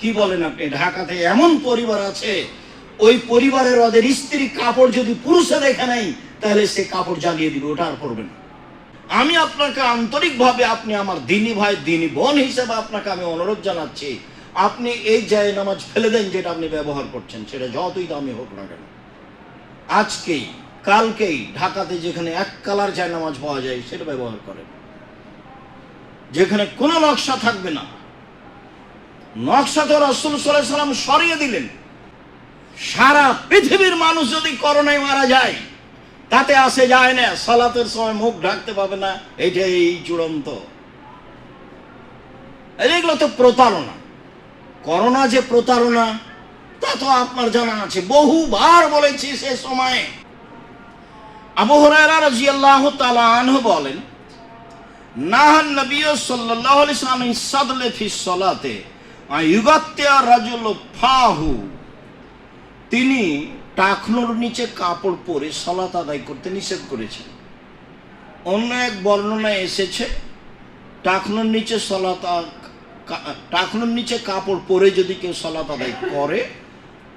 কি বলেন আপনি? ঢাকাতে এমন পরিবার আছে, ওই পরিবারের ওদের স্ত্রী কাপড় যদি পুরুষে দেখে নাই তাহলে সে কাপড় জ্বালিয়ে দিবে, ওটা আর করবে না। আমি আপনাকে আন্তরিকভাবে, আপনি আমার দিনী ভাই, দিনী বোন হিসেবে আপনাকে আমি অনুরোধ জানাচ্ছি, আপনি এই জায় নামাজ ফেলে দেন যেটা আপনি ব্যবহার করছেন, সেটা যতই দামি হোক না কেন। আজকেই, কালকেই ঢাকাতে যেখানে এক কালার যায় নামাজ পাওয়া যায়, সেটা ব্যবহার করেন। যেখানে কোনো নকশা থাকবে না নকশা তো রসুল সাল্লাম সরিয়ে দিলেন। সারা পৃথিবীর মানুষ যদি করোনায় মারা যায়, তাতে আসে যায় না, সালাতের সময় মুখ ঢাকতে পাবে না এইটাই চূড়ান্ত। এগুলো তো প্রতারণা। করোনা যে প্রতারণা, তা তো আপনার জানা আছে, বহুবার বলেছি সে সময়ে। আবু তাআলা আনহু বলেন, নাহান নবী সাল্লাল্লাহু সাদলে ফি সালাতে। ফাহু। তিনি টাকনোর নিচে কাপড় পরে সালাত আদায় করতে নিষেধ করেছেন। অন্য এক বর্ণনায় এসেছে, টাকনোর নিচে সলাত টাকনোর নিচে কাপড় পরে যদি কেউ সলাত আদায় করে,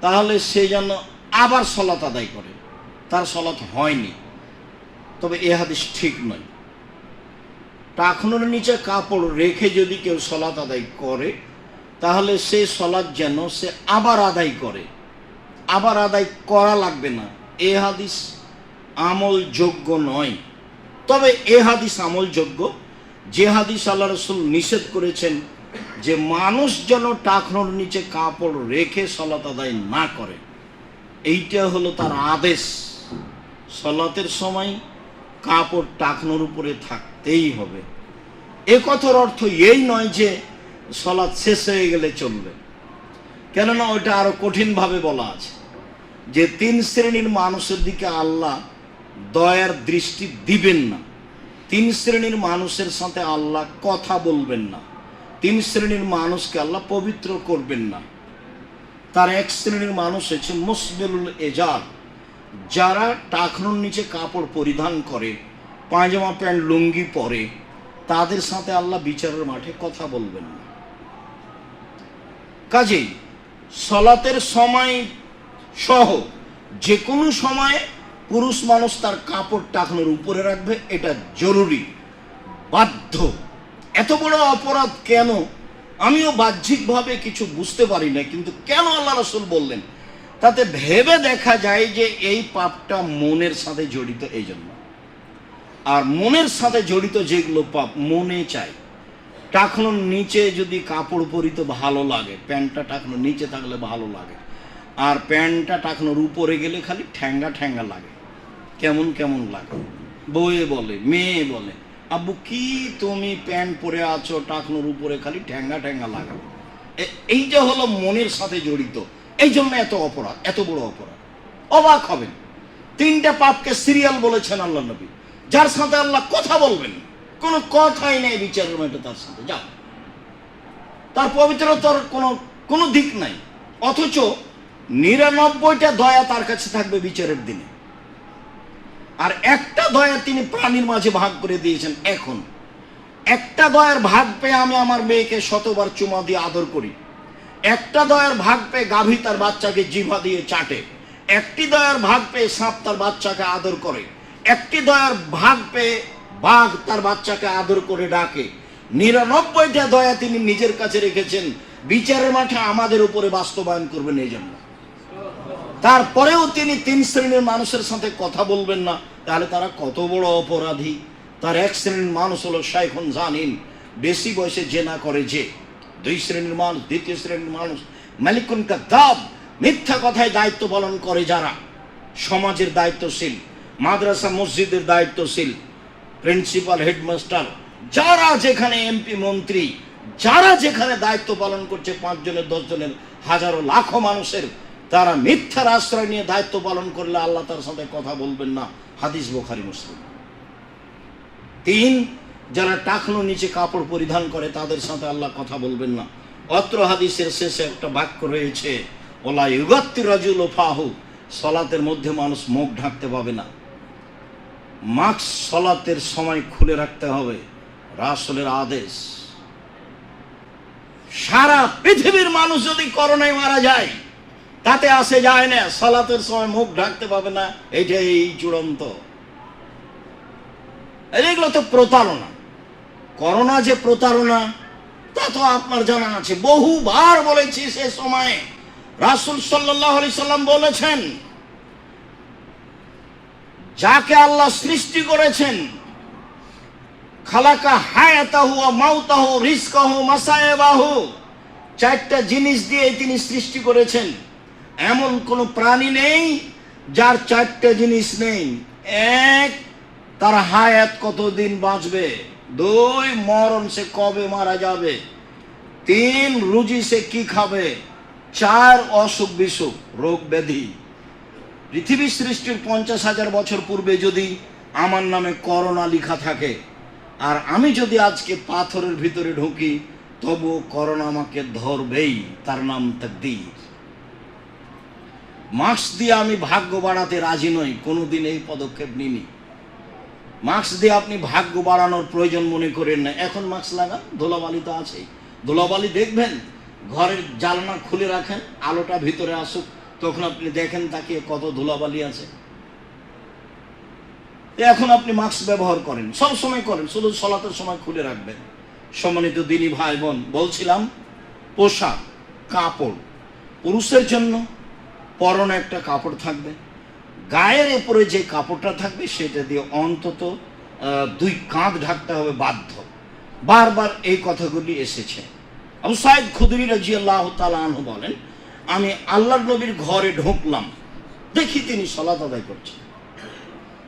তাহলে সে যেন আবার সলাত আদায় করে। তার সলাত হয়নি। তবে এ হাদিস ঠিক নয়। টাকনোর নিচে কাপড় রেখে যদি কেউ সলাত আদায় করে তাহলে সে সলাৎ যেন সে আবার আদায় করে। আবার আদায় করা লাগবে না। এ হাদিস আমলযোগ্য নয়। তবে এ হাদিস আমলযোগ্য যে হাদিস আল্লাহ রসুল নিষেধ করেছেন যে মানুষ যেন টাকনোর নিচে কাপড় রেখে সলাত আদায় না করে, এইটা হলো তার আদেশ। সলাতের সময় কাপড় টাকনোর উপরে থাকতেই হবে। এ কথার অর্থ এই নয় যে সলাৎ শেষ হয়ে গেলে চলবে। কেননা ওইটা আরও কঠিনভাবে বলা আছে যে তিন শ্রেণির মানুষের দিকে আল্লাহ দয়ার দৃষ্টি দিবেন না। তিন শ্রেণির মানুষের সাথে আল্লাহ কথা বলবেন না। তিন শ্রেণির মানুষকে আল্লাহ পবিত্র করবেন না। তার এক শ্রেণির মানুষ হচ্ছে মুসবিলুল এজার যারা টাকনুর নিচে কাপড় পরিধান করে, পায়জামা প্যান্ট লুঙ্গি পরে, তাদের সাথে আল্লাহ বিচারের মাঠে কথা বলবেন না। কাজেই সলাতের সময় সহ যে কোনো সময়ে পুরুষ মানুষ তার কাপড় টাকনোর উপরে রাখবে, এটা জরুরি। বাধ্য। এত বড় অপরাধ কেন? আমিও বাহ্যিকভাবে কিছু বুঝতে পারি না কিন্তু কেন আল্লাহ রসুল বললেন? তাতে ভেবে দেখা যায় যে এই পাপটা মনের সাথে জড়িত এই জন্য আর মনের সাথে জড়িত যেগুলো পাপ মনে চায়। টাকনোর নিচে যদি কাপড় পরি তো ভালো লাগে। প্যান্টটা টাকনোর নিচে থাকলে ভালো লাগে। আর প্যান্টটা টাকনোর উপরে গেলে খালি ঠ্যাঙ্গা ঠ্যাঙ্গা লাগে। কেমন কেমন লাগে। বউয়ে বলে, মেয়ে বলে, আব্বু, কি তুমি প্যান্ট পরে আছো, টাকনোর উপরে খালি ঠ্যাঙ্গা ঠ্যাঙ্গা লাগে? যে হলো মনের সাথে জড়িত। এই জন্য এত অপরাধ, এত বড় অপরাধ। অবাক হবেন। তিনটা পাপকে সিরিয়াল বলেছেন আল্লাহ নবী। যার সাথে আল্লাহ কথা বলবেন। কোনো কথাই নেই বিচারের মাঠে তার সাথে, যাও। তার পবিত্রতার কোনো কোনো দিক নাই। অথচ নিরানব্বইটা দয়া তার কাছে থাকবে বিচারের দিনে। আর একটা দয়া তিনি প্রাণীর মাঝে ভাগ করে দিয়েছেন এখন। একটা দয়ার ভাগ পেয়ে আমি আমার মেয়েকে শতবার চুমা দিয়ে আদর করি। একটা দয়ার ভাগ পেয়ে গাভী তার বাচ্চাকে জিভা দিয়ে চাটে। একটি দয়ার ভাগ পেয়ে সাপ তার বাচ্চাকে আদর করে। একটি দয়ার ভাগ পেয়ে বাঘ তার বাচ্চাকে আদর করে ডাকে। নিরানব্বইটা দয়া তিনি নিজের কাছে রেখেছেন। বিচারের মাঠে আমাদের উপরে বাস্তবায়ন করবেন এই জন্য। তারপরেও তিনি তিন শ্রেণির মানুষের সাথে কথা বলবেন না। তাহলে তারা কত বড় অপরাধী। তার এক শ্রেণির মানুষ হলো শাইখন জানিন। বেশি বয়সে জেনা করে যে। দুই শ্রেণির মানুষ, দ্বিতীয় শ্রেণির মানুষ। মালিকুন কাদ্দাব মিথ্যা কথায় দায়িত্ব পালন করে যারা। সমাজের দায়িত্বশীল, মাদ্রাসা, মসজিদের দায়িত্বশীল। প্রিন্সিপাল হেডমাস্টার যারা যেখানে এমপি মন্ত্রী, যারা যেখানে দায়িত্ব পালন করছে পাঁচ জনের দশ জনের হাজারো, লাখো মানুষের, তারা মিথ্যার আশ্রয় নিয়ে দায়িত্ব পালন করলে আল্লাহ তার সাথে কথা বলবেন না, হাদিস বোখারি, মুসলিম। তিন, যারা টাকনো নিচে কাপড় পরিধান করে, তাদের সাথে আল্লাহ কথা বলবেন না। অত্র হাদিসের শেষে একটা বাক্য রয়েছে, ওলা ইউগাত্তি রাজুল ফাহু সলাতের মধ্যে মানুষ মুখ ঢাকতে পাবে না। মাস্ক সলাতের সময় খুলে রাখতে হবে। রাসলের আদেশ। সারা পৃথিবীর মানুষ যদি করোনায় মারা যায়, তাতে আসে যায় না, সালাতের সময় মুখ ঢাকতে পাবে না এইটাই চূড়ান্ত। এগুলো তো প্রতারণা। করোনা যে প্রতারণা, তা তো আপনার জানা আছে। বহুবার বলেছি সে সময়। রাসুল সাল্লাহ সাল্লাম বলেছেন যাকে আল্লাহ সৃষ্টি করেছেন, খালাকা হায়াতাহু মাউতাহু রিস্কাহু মাসায়েবাহু, চারটা জিনিস দিয়ে তিনি সৃষ্টি করেছেন। এমন কোন প্রাণী নেই যার চারটা জিনিস নেই। এক, তার হায়াত কতদিন বাঁচবে? দুই, মরণ সে কবে মারা যাবে? তিন, রুজি সে কি খাবে? চার অসুখ বিসুখ রোগ ব্যাধি পৃথিবী সৃষ্টির পঞ্চাশ হাজার বছর পূর্বে যদি আমার নামে করোনা লেখা থাকে, আর আমি যদি আজকে পাথরের ভিতরে ঢুকি তবু করোনা আমাকে ধরবেই, তার নাম তাকদীর। মাস্ক দিয়ে আমি ভাগ্য বাড়াতে রাজি নই, কোনোদিন এই পদক্ষেপ নিনি মাস্ক দিয়ে আপনি ভাগ্য বাড়ানোর প্রয়োজন মনে করেন না। এখন মাস্ক লাগান, ধোলাবালি তো আছেই। ধোলাবালি দেখবেন, ঘরের জালনা খুলে রাখেন, আলোটা ভিতরে আসুক তখন আপনি দেখেন তাকে কত ধুলাবালি আছে। এখন আপনি মাস্ক ব্যবহার করেন, সব সময় করেন, শুধু সলাতের সময় খুলে রাখবেন। সম্মানিত দিনী ভাই বোন, বলছিলাম, পোশাক, কাপড়, পুরুষের জন্য পরনে একটা কাপড় থাকবে। গায়ের উপরে যে কাপড়টা থাকবে, সেটা দিয়ে অন্তত দুই কাঁধ ঢাকতে হবে বাধ্য। বারবার এই কথাগুলি এসেছে। আবু সাইদ খুদরি রাজি আল্লাহ তালু বলেন আমি আল্লাহ নবীর ঘরে ঢুকলাম। দেখি তিনি সলাত আদায় করছেন।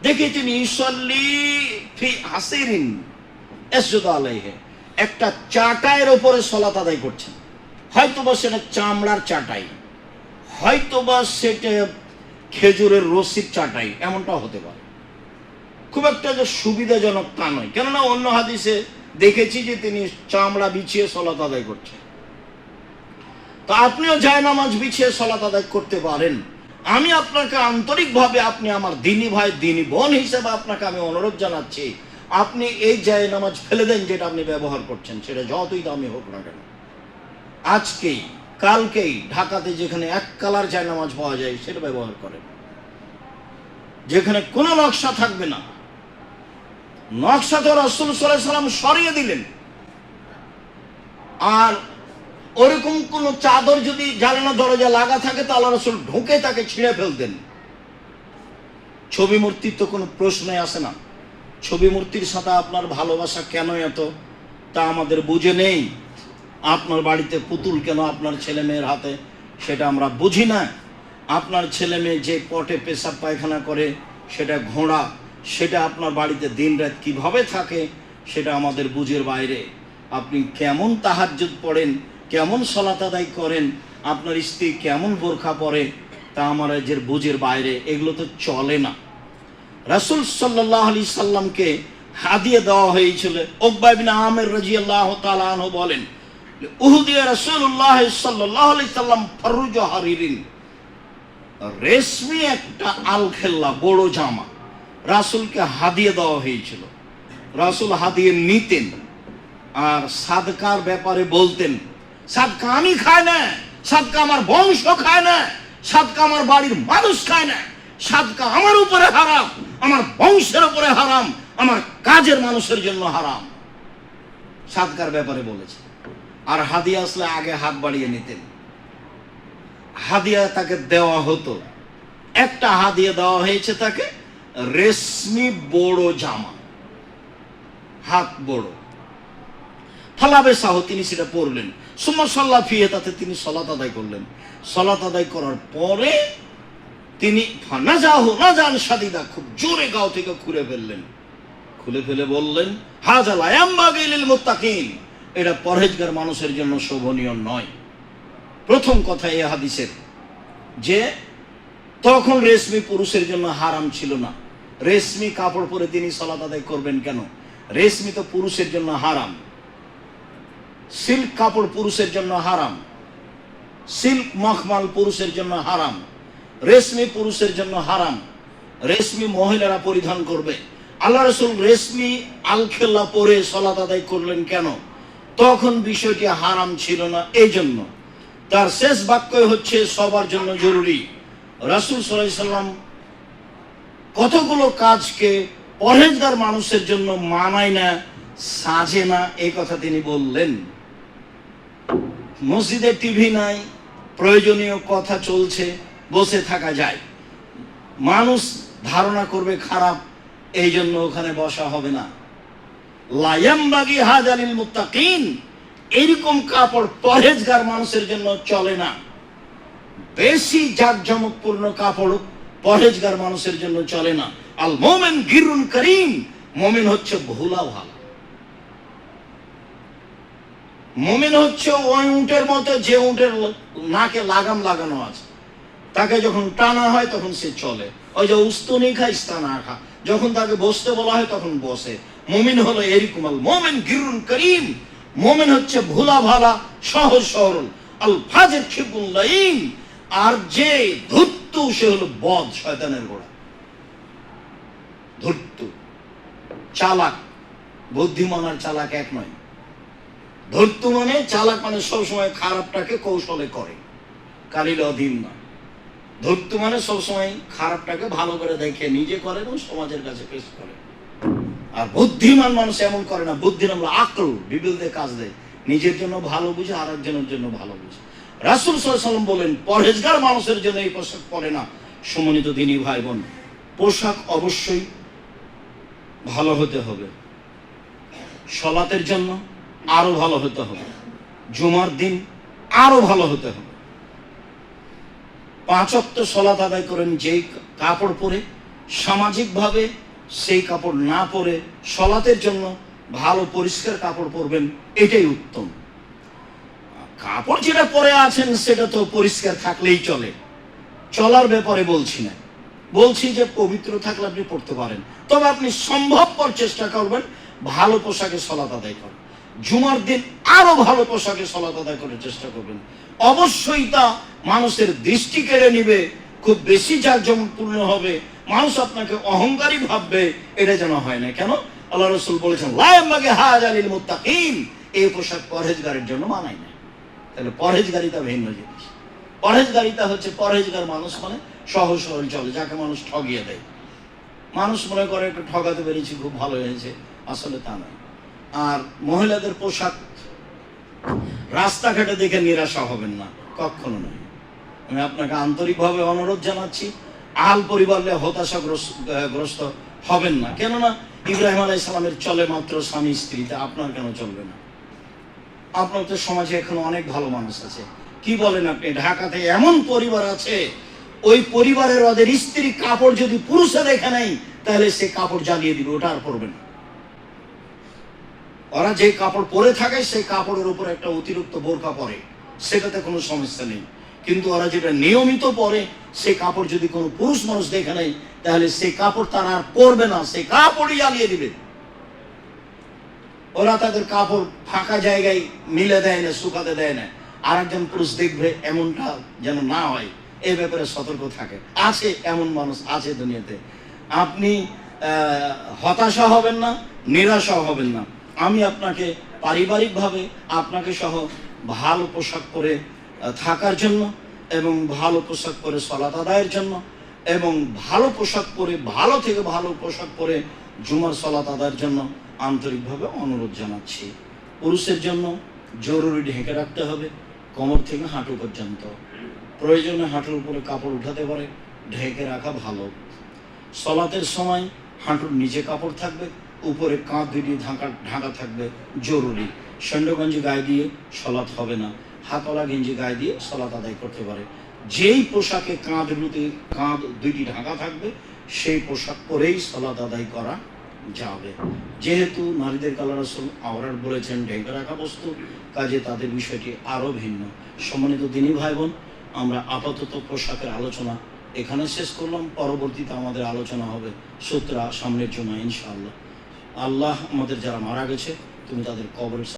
দেখি তিনি ফি হাসিরিন একটা চাটাইয়ের উপরে সলাত আদায় করছেন। হয়তোবা সেটা চামড়ার চাটাই, হয়তোবা সেটা খেজুরের রসির চাটাই এমনটা হতে পারে। খুব একটা যে সুবিধাজনক তা নয়। কেননা অন্য হাদিসে দেখেছি যে তিনি চামড়া বিছিয়ে সলাত আদায় করছেন। তো আপনিও জায়নামাজ বিছিয়ে সলাত আদায় করতে পারেন। আমি আপনাকে আন্তরিকভাবে আপনি আমার দিনী ভাই, দিনী বোন হিসেবে আপনাকে আমি অনুরোধ জানাচ্ছি, আপনি এই জায় নামাজ ফেলে দেন যেটা আপনি ব্যবহার করছেন, সেটা যতই দামি হোক না কেন। আজকেই, কালকেই ঢাকাতে যেখানে এক কালার জায় নামাজ পাওয়া যায়, সেটা ব্যবহার করেন। যেখানে কোনো নকশা থাকবে না। নকশা তো রসুল সাল্লাহ সরিয়ে দিলেন। আর ওরকম কোন চাদর যদি জানালা দরজা লাগা থাকে তো আল্লাহ রসুল ঢুকে তাকে ছিঁড়ে ফেলতেন। ছবি মূর্তির তো কোনো প্রশ্নই আসে না। ছবি মূর্তির সাথে আপনার ভালোবাসা কেন এত, তা আমাদের বুঝে নেই। আপনার বাড়িতে পুতুল কেন আপনার ছেলে মেয়ের হাতে, সেটা আমরা বুঝি না। আপনার ছেলে মেয়ে যে পটে পেশাব পায়খানা করে, সেটা ঘোড়া, সেটা আপনার বাড়িতে দিন রাত কীভাবে থাকে, সেটা আমাদের বুঝের বাইরে। আপনি কেমন তাহাজ্জুদ পড়েন কেমন সলাত আদায় করেন, আপনার স্ত্রী কেমন বোরখা পরে, তা আমার যে বুঝের বাইরে, এগুলো তো চলে না। রাসুল সাল্লাহ আলি সাল্লামকে হাদিয়ে দেওয়া হয়েছিল ওকবাবিন আমের রাজি আল্লাহ তালু বলেন, উহুদিয়া রাসুল্লাহ সাল্লাহ আলি সাল্লাম ফরুজ হারিরিন, রেশমি একটা আলখেল্লা, বড় জামা, রাসুলকে হাদিয়ে দেওয়া হয়েছিল। রাসুল হাদিয়ে নিতেন, আর সাদকার ব্যাপারে বলতেন সাদকা আমি খাই না সাদকা আমার বংশ খায় না সাদকা আমার বাড়ির মানুষ খায় না সাদকা আমার উপরে হারাম, আমার বংশের উপরে হারাম, আমার কাজের মানুষের জন্য হারাম। সাদকার ব্যাপারে বলেছে। আর হাদিয়া আসলে আগে হাত বাড়িয়ে নিতেন। হাদিয়া তাকে দেওয়া হতো। একটা হাদিয়া দেওয়া হয়েছে তাকে, রেশমি বড় জামা। হাত বড়। ফালাবে সাহ, তিনি সেটা পড়লেন। সুম্মা সাল্লাহ ফিয়ে তাতে তিনি সলাত আদায় করলেন। সলাত আদায় করার পরে তিনি না যাহ না যান সাদিদা খুব জোরে গাও থেকে খুলে ফেললেন। খুলে ফেলে বললেন হাজালা মুত্তাকিন। এটা পরহেজগার মানুষের জন্য শোভনীয় নয়। প্রথম কথা এ হাদিসের যে, তখন রেশমি পুরুষের জন্য হারাম ছিল না। রেশমি কাপড় পরে তিনি সলাত আদায় করবেন কেন? রেশমি তো পুরুষের জন্য হারাম। সিল্ক কাপড় পুরুষের জন্য হারাম। সিল্ক মখমাল পুরুষের জন্য হারাম। রেশমি পুরুষের জন্য হারাম। রেশমি মহিলারা পরিধান করবে। আল্লাহ রসুল রেশমি আলখেল্লা পরে সলাত আদায় করলেন কেন? তখন বিষয়টি হারাম ছিল না এই জন্য তার শেষ বাক্য হচ্ছে, সবার জন্য জরুরি। রাসুল সাল্লাম কতগুলো কাজকে পরহেজগার মানুষের জন্য মানায় না সাজে না এই কথা তিনি বললেন। মসজিদে টিভি নাই, প্রয়োজনীয় কথা চলছে, বসে থাকা যায়। মানুষ ধারণা করবে খারাপ, এই জন্য ওখানে বসা হবে না। লায়ামবাগি এরকম কাপড় পরহেজগার মানুষের জন্য চলে না। বেশি জাঁকজমকপূর্ণ কাপড় পরহেজগার মানুষের জন্য চলে না। আল মোমেন গিরুন করিম, মোমেন হচ্ছে ভোলা ভালা মোমেন হচ্ছে ওই উঁটের মতো, যে উঁটের নাকে লাগাম লাগানো আছে। তাকে যখন টানা হয়, তখন সে চলে। ওই যে উস্তুনি খায় স্তানা খা যখন তাকে বসতে বলা হয়, তখন বসে। মোমিন হলো এরকম মোমেন গিরুন করিম। মোমেন হচ্ছে ভোলা ভালা সহজ সরল আল ফাজের আর যে ধূর্তু, সে হলো বদ, শয়তানের গোড়া ধূর্তু, চালাক, বুদ্ধিমান আর চালাক এক নয়। ধূর্তু মানে চালাক মানে সবসময় খারাপটাকে কৌশলে করে। কালিল অধীন না। ধূর্তু মানে সবসময় খারাপটাকে ভালো করে দেখে নিজে করে এবং সমাজের কাছে পেশ করে। আর বুদ্ধিমান মানুষ এমন করে না বুদ্ধি নাম আকল বিবিল কাজ দেয়। নিজের জন্য ভালো বুঝে আর একজনের জন্য ভালো বুঝে। রাসুল সাল্লাম বলেন, পরহেজগার মানুষের জন্য এই পোশাক পরে না। সমন্বিত দিনী ভাই বোন পোশাক অবশ্যই ভালো হতে হবে। সলাতের জন্য আরও ভালো হতে হবে। জুমার দিন আরও ভালো হতে হবে। পাঁচক্ত সলাত আদায় করেন যেই কাপড় পরে, সামাজিকভাবে সেই কাপড় না পরে সলাতের জন্য ভালো পরিষ্কার কাপড় পরবেন, এটাই উত্তম। কাপড় যেটা পরে আছেন সেটা তো পরিষ্কার থাকলেই চলে। চলার ব্যাপারে বলছি না। বলছি যে পবিত্র থাকলে আপনি পড়তে পারেন। তবে আপনি সম্ভবপর চেষ্টা করবেন ভালো পোশাকে সলাত আদায় করেন জুমার দিন আরও ভালো পোশাকে সলাত আদায় করার চেষ্টা করবেন। অবশ্যই তা মানুষের দৃষ্টি কেড়ে নিবে, খুব বেশি জাঁকজমকপূর্ণ হবে, মানুষ আপনাকে অহংকারী ভাববে, এটা যেন হয় না। কেন? আল্লাহ রসুল বলেছেন হাজ আলিল মুত্তাকিন। এই পোশাক পরহেজগারের জন্য মানায় না। তাহলে পরহেজগারিতা ভিন্ন জিনিস। পরহেজগারিতা হচ্ছে পরহেজগার মানুষ মানে সহজ সরল চলে, যাকে মানুষ ঠগিয়ে দেয়। মানুষ মনে করে, একটু ঠগাতে পেরেছি, খুব ভালো হয়েছে। আসলে তা নয়। আর মহিলাদের পোশাক রাস্তাঘাটে দেখে নিরাশা হবেন না, কখনো নয়। আমি আপনাকে আন্তরিকভাবে অনুরোধ জানাচ্ছি, আল পরিবারে হতাশাগ্রস্ত হবেন না। কেননা, ইব্রাহিম আলাই সালামের চলে মাত্র স্বামী স্ত্রীতে আপনার কেন চলবে না? আপনার তো সমাজে এখন অনেক ভালো মানুষ আছে। কি বলেন আপনি? ঢাকাতে এমন পরিবার আছে, ওই পরিবারের ওদের স্ত্রী কাপড় যদি পুরুষে দেখে নাই তাহলে সে কাপড় জ্বালিয়ে দিবে, ওটা আর পরবে না। ওরা যে কাপড় পরে থাকে, সেই কাপড়ের উপর একটা অতিরিক্ত বোরকা পরে। সেটাতে কোনো সমস্যা নেই। কিন্তু ওরা যেটা নিয়মিত পরে, সেই কাপড় যদি কোনো পুরুষ মানুষ দেখে নেই তাহলে সেই কাপড় তারা আর পরবে না, সেই কাপড়ই জ্বালিয়ে দিবে। ওরা তাদের কাপড় ফাঁকা জায়গায় মিলে দেয় না, শুকাতে দেয় না। আর একজন পুরুষ দেখবে এমনটা যেন না হয়, এ ব্যাপারে সতর্ক থাকে। আছে এমন মানুষ আছে দুনিয়াতে। আপনি হতাশা হবেন না নিরাশা হবেন না। আমি আপনাকে পারিবারিকভাবে আপনাকে সহ ভালো পোশাক পরে থাকার জন্য এবং ভালো পোশাক পরে সলাত আদায়ের জন্য এবং ভালো পোশাক পরে, ভালো থেকে ভালো পোশাক পরে জুমার সলাত আদায়ের জন্য আন্তরিকভাবে অনুরোধ জানাচ্ছি। পুরুষের জন্য জরুরি ঢেকে রাখতে হবে, কোমর থেকে হাঁটু পর্যন্ত। প্রয়োজনে হাঁটুর উপরে কাপড় উঠাতে পারে, ঢেকে রাখা ভালো। সলাতের সময় হাঁটুর নিচে কাপড় থাকবে উপরে কাঁধ দুটি ঢাকা ঢাকা থাকবে জরুরি। ষণ্ডগঞ্জি গায়ে দিয়ে সলাৎ হবে না। হাতলা গেঞ্জি গায়ে দিয়ে সলাৎ আদায় করতে পারে। যেই পোশাকে কাঁধ দুটি কাঁধ দুইটি ঢাকা থাকবে, সেই পোশাক পরেই সলাৎ আদায় করা যাবে। যেহেতু নারীদের কালার আসল, আওরার বলেছেন ঢেকে রাখা বস্তু, কাজে তাদের বিষয়টি আরও ভিন্ন। সম্মানিত দিনী ভাই বোন আমরা আপাতত পোশাকের আলোচনা এখানে শেষ করলাম। পরবর্তীতে আমাদের আলোচনা হবে সূত্রা সামনের জন্য ইনশাআল্লাহ। আল্লাহ আমাদের যারা মারা গেছে তুমি তাদের কবরের